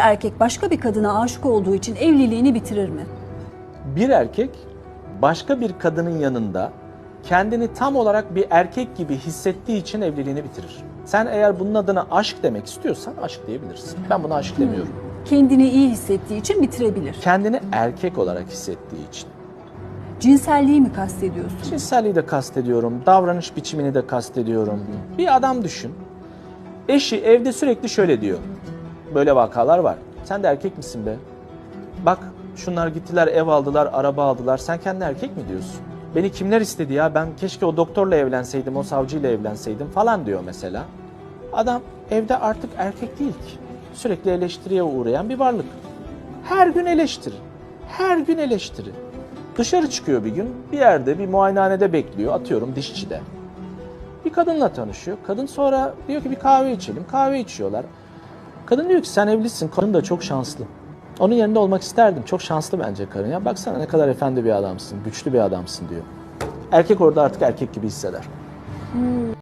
erkek başka bir kadına aşık olduğu için evliliğini bitirir mi? Bir erkek başka bir kadının yanında kendini tam olarak bir erkek gibi hissettiği için evliliğini bitirir. Sen eğer bunun adına aşk demek istiyorsan aşk diyebilirsin. Ben buna aşk demiyorum. Kendini iyi hissettiği için bitirebilir. Kendini erkek olarak hissettiği için. Cinselliği mi kastediyorsun? Cinselliği de kastediyorum, davranış biçimini de kastediyorum. Bir adam düşün. Eşi evde sürekli şöyle diyor. Böyle vakalar var. Sen de erkek misin be? Bak şunlar gittiler ev aldılar, araba aldılar. Sen kendi erkek mi diyorsun? Beni kimler istedi ya? Ben keşke o doktorla evlenseydim, o savcıyla evlenseydim falan diyor mesela. Adam evde artık erkek değil ki. Sürekli eleştiriye uğrayan bir varlık. Her gün eleştiri. Her gün eleştiri. Dışarı çıkıyor bir gün, bir yerde, bir muayenehanede bekliyor, atıyorum dişçide. Bir kadınla tanışıyor. Kadın sonra diyor ki bir kahve içelim. Kahve içiyorlar. Kadın diyor ki sen evlisin. Kadın da çok şanslı. Onun yerinde olmak isterdim. Çok şanslı bence karın. Ya baksana ne kadar efendi bir adamsın, güçlü bir adamsın diyor. Erkek orada artık erkek gibi hisseder.